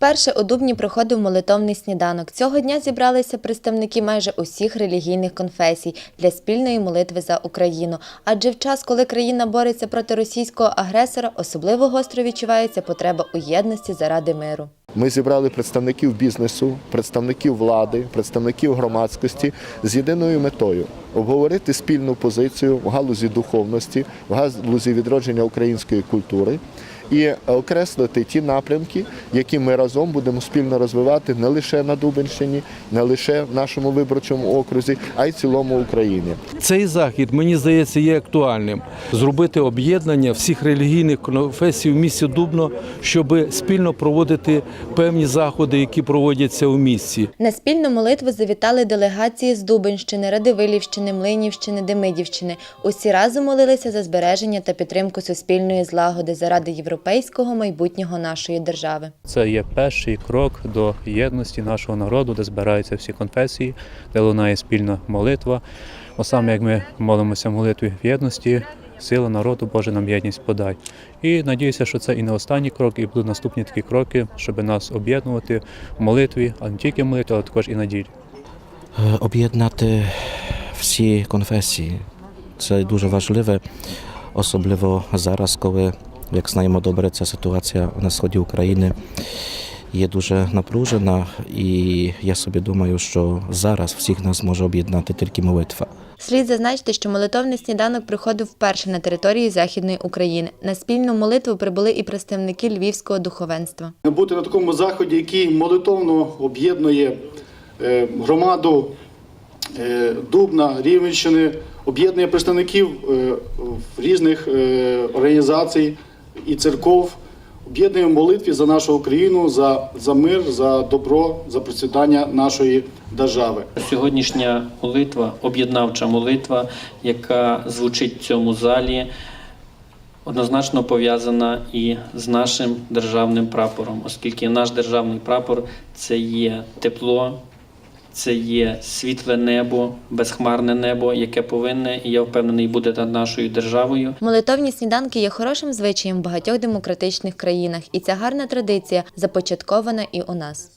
Вперше у Дубні проходив молитовний сніданок. Цього дня зібралися представники майже усіх релігійних конфесій для спільної молитви за Україну. Адже в час, коли країна бореться проти російського агресора, особливо гостро відчувається потреба у єдності заради миру. Ми зібрали представників бізнесу, представників влади, представників громадськості з єдиною метою обговорити спільну позицію в галузі духовності, в галузі відродження української культури і окреслити ті напрямки, які ми разом будемо спільно розвивати не лише на Дубенщині, не лише в нашому виборчому окрузі, а й в цілому Україні. Цей захід, мені здається, є актуальним. Зробити об'єднання всіх релігійних конфесій в місті Дубно, щоб спільно проводити певні заходи, які проводяться у місті. На спільну молитву завітали делегації з Дубенщини, Радивилівщини, Млинівщини, Демидівщини. Усі разом молилися за збереження та підтримку суспільної злагоди заради європейського майбутнього нашої держави. Це є перший крок до єдності нашого народу, де збираються всі конфесії, де лунає спільна молитва. Бо саме як ми молимося в молитві в єдності, сила народу Боже нам єдність подай. І надіюся, що це і не останній крок, і будуть наступні такі кроки, щоб нас об'єднувати в молитві, а не тільки в молитві, але також і на ділі. Е, об'єднати всі конфесії. Це дуже важливе, особливо зараз, коли, як знаємо добре, ця ситуація на сході України є дуже напружена, і я собі думаю, що зараз всіх нас може об'єднати тільки молитва. Слід зазначити, що молитовний сніданок приходив вперше на території Західної України. На спільну молитву прибули і представники львівського духовенства. бути на такому заході, який молитовно об'єднує е, громаду е, Дубна, Рівненщини, об'єднує представників е, різних організацій і церков, об'єднує в молитві за нашу Україну, за, за мир, за добро, за процвітання нашої держави. Сьогоднішня молитва, об'єднавча молитва, яка звучить в цьому залі, однозначно пов'язана і з нашим державним прапором, оскільки наш державний прапор це є тепло, це є світле небо, безхмарне небо, яке повинне, і я впевнений, буде над нашою державою. Молитовні сніданки є хорошим звичаєм в багатьох демократичних країнах, і ця гарна традиція започаткована і у нас.